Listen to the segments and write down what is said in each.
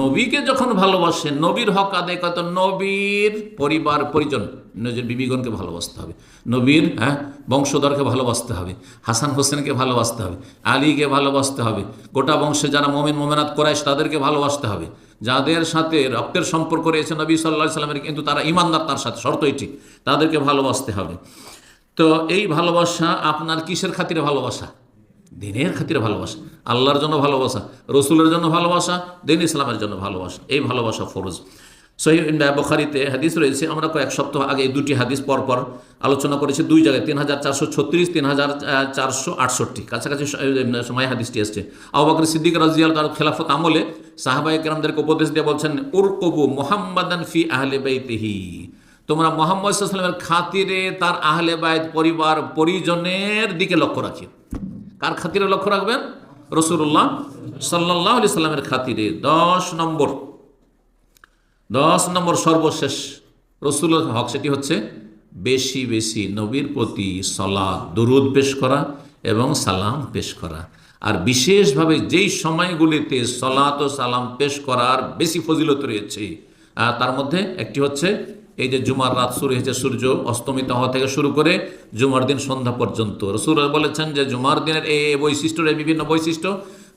নবীকে যখন ভালোবাসেন নবীর হক আদায় কত নবীর পরিবার, পরিজন নিজের বিবিগণকে ভালোবাসতে হবে, নবীর হ্যাঁ বংশধরকে ভালোবাসতে হবে, হাসান হোসেনকে ভালোবাসতে হবে, আলীকে ভালোবাসতে হবে, গোটা বংশে যারা মোমিন, মোমেনাত করায় তাদেরকে ভালোবাসতে হবে, যাদের সাথে রক্তের সম্পর্ক রয়েছে, নবী সাল্লাহ সাল্লামের, কিন্তু তারা ইমানদার তার সাথে শর্ত এটি তাদেরকে ভালোবাসতে হবে। তো এই ভালোবাসা আপনার কিসের খাতিরে ভালোবাসা? দিনের খাতিরে ভালোবাসা, আল্লাহর জন্য ভালোবাসা, রসুলের জন্য ভালোবাসা, দিন ইসলামের জন্য ভালোবাসা, এই ভালোবাসা ফরজ। বখারিতে হাদিস রয়েছে, আমরা কয়েক সপ্তাহ আগে দুটি হাদিস পরপর আলোচনা করেছি, দুই জায়গায়, তিন হাজার চারশো ছত্রিশ, তিন হাজার চারশো আটষট্টি, কাছাকাছি সময় হাদিসটি এসছে। আবাকর সিদ্দিক রাজিয়াল তার খেলাফত আমলে সাহাবাই কেরামদেরকে উপদেশ দিয়ে বলছেন উর কবু মোহাম্মদান ফি আহলে বাইতিহি। তোমরা মোহাম্মদ সাল্লামের খাতিরে তার আহলে বাইত পরিবার পরিজনের দিকে লক্ষ্য রাখি কার খাতিরে লক্ষ্য রাখবেন? রসুল্লাহ সাল্লাহ আলি সাল্লামের খাতিরে। দশ নম্বর। দশ নম্বর সর্বশেষ। রসুলের হক সেটি হচ্ছে বেশি বেশি নবীর প্রতি সলাদ দরুদ পেশ করা এবং সালাম পেশ করা। আর বিশেষভাবে যেই সময়গুলিতে সলাত ও সালাম পেশ করার বেশি ফজিলত রয়েছে তার মধ্যে একটি হচ্ছে এই যে জুমার রাত শুরু হয়েছে, সূর্য অস্তমিত হওয়া থেকে শুরু করে জুমার দিন সন্ধ্যা পর্যন্ত। রসুল বলেছেন যে জুমার দিনের এই বৈশিষ্ট্যের বিভিন্ন বৈশিষ্ট্য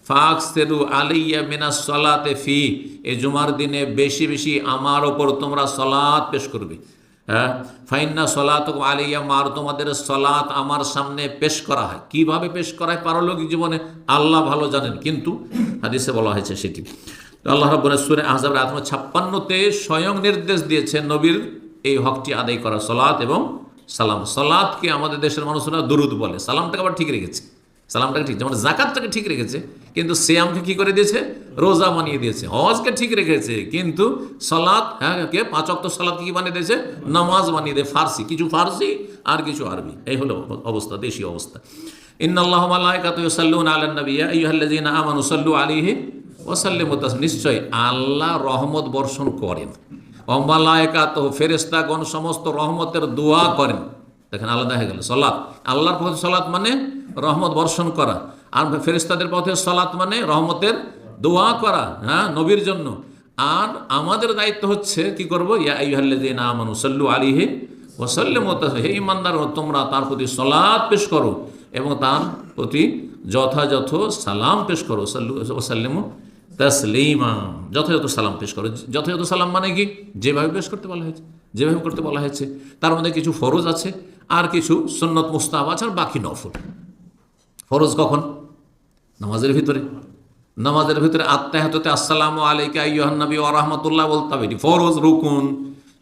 ফাকসেরু আলিয়া মিনা সলাতে ফি এই জুমার দিনে বেশি বেশি আমার ওপর তোমরা সলাৎ পেশ করবে। হ্যাঁ? ফাইন্না সলাত আলিয়া, মার তোমাদের সলাৎ আমার সামনে পেশ করা হয়। কীভাবে পেশ করা হয়? পারলৌকিক জীবনে আল্লাহ ভালো জানেন, কিন্তু হাদিসে বলা হয়েছে সেটি। আল্লাহ রব্বুল সুরে আহজাবের আত্ম ছাপ্পান্নতে স্বয়ং নির্দেশ দিয়েছেন নবীর এই হকটি আদায় করা সলাৎ এবং সালাম। সলাৎকে আমাদের দেশের মানুষরা দুরুদ বলে। সালামটাকে আবার ঠিক রেখেছে। সালামটাকে ঠিক যেমন জাকাতটাকে ঠিক রেখেছে, কিন্তু সিয়ামকে কি করে দিয়েছে? রোজা বানিয়ে দিয়েছে। হজকে ঠিক রেখেছে, কিন্তু সালাত হ্যাঁ কে? পাঁচ অক্ত সালাত কি বানিয়ে দিয়েছে? নামাজ বানিয়ে দেয়। ফার্সি, কিছু ফার্সি আর কিছু আরবি। এই হলো অবস্থা দেশি অবস্থা। ইন্নাল্লাহ মালাইকাতু ইউসাল্লুনা আলান নাবিয়্যা আইয়ুহাল্লাযীনা আমানু সাল্লু আলাইহি ওয়া সাল্লিমু তাসলিমা নিশ্চয় আল্লাহ রহমত বর্ষণ করেন। অমালায়কাত ফেরেস্তাগণ সমস্ত রহমতের দোয়া করেন। দেখেন, আলাদা হয়ে গেল। সলাৎ আল্লাহর পথে সলাৎ মানে রহমত বর্ষণ করা। আর ফেরেস্তাদের পথে সলাৎ মানে রহমতের দোয়া করা হ্যাঁ নবীর জন্য। আর আমাদের দায়িত্ব হচ্ছে কি করব? ইয়া আইহাল্লাযীনা আমানু সাল্লু তাসলিমা। হে ইমানদার, তোমরা তার প্রতি সলাৎ পেশ করো এবং তার প্রতি যথাযথ সালাম পেশ করো। সাল্লু ওসাল্লিমু তসলিমা, যথাযথ সালাম পেশ করো। যথাযথ সালাম মানে কি? যেভাবে পেশ করতে বলা হয়েছে, যেভাবে করতে বলা হয়েছে। তার মধ্যে কিছু ফরজ আছে, আর কিছু সুন্নত মুস্তাহাব আছে, আর বাকি নফল। ফরজ কখন? নামাজের ভিতরে। নামাজের ভিতরে আত্মাহাততে আসসালামু আলাইকা ইহান্নবী ও রহমতুল্লাহ বলতে হবে ফরজ রুকুন।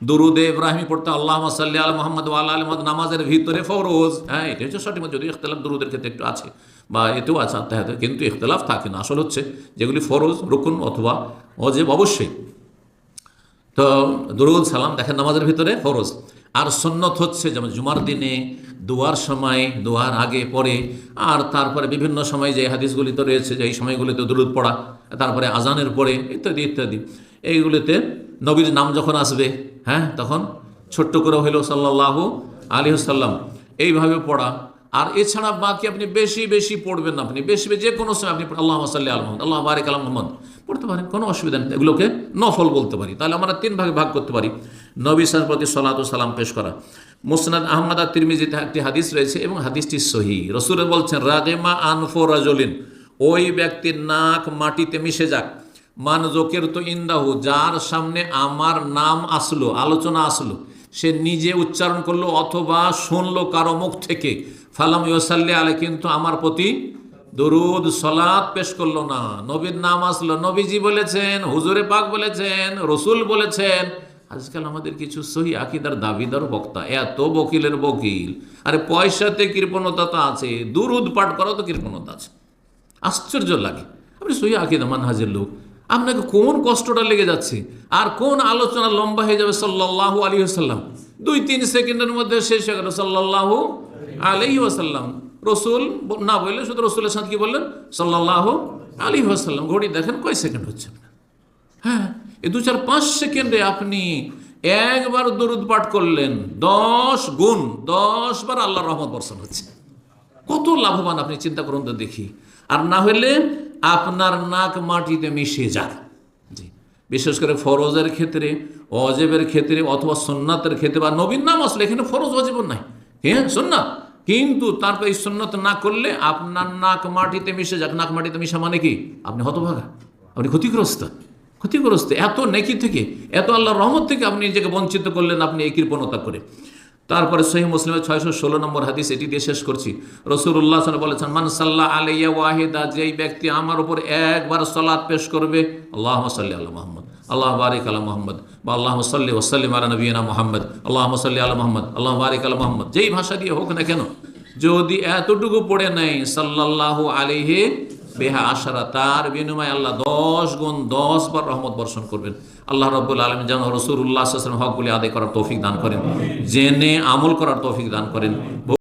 দুরুদে ইব্রাহিমী পড়তে আল্লাহ সাল্লি আল মোহাম্মদ আল্লাহ আলমদ নামাজের ভিতরে ফরজ। হ্যাঁ এটা হচ্ছে সঠিক যদি ইখতলাফ দুরুদের ক্ষেত্রে একটু আছে। বা এতেও আছে আত্মাহাতে কিন্তু ইখতলাফ থাকে না। আসল হচ্ছে যেগুলি ফরজ, রুকুন অথবা অজেব অবশ্যই। তো দুরুদ সালাম দেখেন নামাজের ভিতরে, ফরজ। আর সন্ন্যত হচ্ছে যেমন জুমার দিনে, দুয়ার সময়, দুয়ার আগে, পরে, আর তারপরে বিভিন্ন সময় যে হাদিসগুলি তো রয়েছে যে এই সময়গুলিতে দুরুদ পড়া, তারপরে আজানের পরে, ইত্যাদি ইত্যাদি। এইগুলিতে নবীর নাম যখন আসবে হ্যাঁ তখন ছোট্ট করে হইল সাল্লাহ আলী সাল্লাম এইভাবে পড়া আর এছাড়া বাকি আপনি বেশি বেশি পড়বেন আপনি? বেশি যে কোনো সময় আপনি আল্লাহ সাল্লি আলমদ আল্লাহ বারিক আল মোহাম্মদ। পড়তে পারেন, কোনো অসুবিধা নেই। এগুলোকে নফল বলতে পারি। তাহলে আমরা তিন ভাগে ভাগ করতে পারি। নবী সাল প্রতি সলাত সালাম পেশ করা। মুসনাদ আহমদ আর তিরমিজিতে একটি হাদিস রয়েছে এবং হাদিসটি সহি। রসুরে বলছেন রাজেমা আনফো রাজলিন, ওই ব্যক্তির নাক মাটিতে মিশে যাক। মান জোকের তো ইন্দাহু, যার সামনে আমার নাম আসলো, আলোচনা আসলো, সে নিজে উচ্চারণ করল অথবা শুনলো কারও মুখ থেকে। ফালাম ইসাল্লি আলে কিন্তু আমার প্রতি দরুদ সলাদ পেশ করল না। নবীর নাম আসলো, নবীজি বলেছেন, হুজুরে পাক বলেছেন, রসুল বলেছেন, আজকাল আমাদের কিছু সহি আকিদার দাবিদার বক্তা, এত বকিলের বকিল। আরে পয়সাতে কৃপণতা তো আছে, দুরুদ পাঠ করাও তো কৃপণতা আছে। আশ্চর্য লাগে। আপনি সহি আকিদা মানহাজের লোক। আপনাকে কোন কষ্টটা লেগে যাচ্ছে? আর কোন আলোচনা লম্বা হয়ে যাবে সাল্লাহ আলী আসাল্লাম দুই তিন সেকেন্ডের মধ্যে শেষ হয়ে গেল সাল্লাহ আলী আসাল্লাম রসুল না বললে শুধু রসুলের সাথে কি বললেন? সাল্লাহ আলী আসাল্লাম ঘড়ি দেখেন কয় সেকেন্ড হচ্ছে? হ্যাঁ এই দু চার পাঁচ সেকেন্ডে আপনি একবার দরুদ পাঠ করলেন, দশ গুণ, দশ বার আল্লাহর রহমত বর্ষণ হচ্ছে। কত লাভবান আপনি চিন্তা করুন তো দেখি। আর না হলে আপনার নাক মাটিতে মিশে যাক জি। বিশেষ করে ফরজের ক্ষেত্রে অজেবের ক্ষেত্রে অথবা সন্ন্যাতের ক্ষেত্রে, বা নবীন নাম আসলে এখানে ফরজ অজেব নাই। হ্যাঁ সন্ন্যাত কিন্তু তারপর এই সন্ন্যত না করলে আপনার নাক মাটিতে মিশে যাক। নাক মাটিতে মিশা মানে কি? আপনি হতভাগা। আপনি ক্ষতিগ্রস্ত। ক্ষতিগ্রস্ত। এত নেকি থেকে, এত আল্লাহর রহমত থেকে আপনি নিজেকে বঞ্চিত করলেন, আপনি এই কৃপণতা করে। তারপরে সহি মুসলিমের ছয়শো ষোলো নম্বর হাদিস এটি দিয়ে শেষ করছি। রসুল্লাহ বলেছেন মান সাল্লাহ আলাইয়া ওয়াহিদা, যেই ব্যক্তি আমার উপর একবার সলাৎ পেশ করবে আল্লাহ সাল্লি আল্লাহ মোহাম্মদ, আল্লাহ বারিক আল্লাহ মোহাম্মদ, বা আল্লাহ সাল্লি ওসাল্লিম আলা নবীনা মোহাম্মদ আল্লাহ সাল্লি আল্লাহ মোহাম্মদ, আল্লাহ বারিক আল্লাহ মোহাম্মদ, যেই ভাষা দিয়ে হোক না কেন, যদি এতটুকু পড়ে নেই সাল্লাহ আলিহে বেহা আশারা, তার বিনিময়ে আল্লাহ দশ গুণ দশ বার রহমত বর্ষণ করবেন। আল্লাহ রব্বুল আলম যেন রসুল্লাহ হকগুলি আদায় করার তৌফিক দান করেন। জেনে আমল করার তৌফিক দান করেন।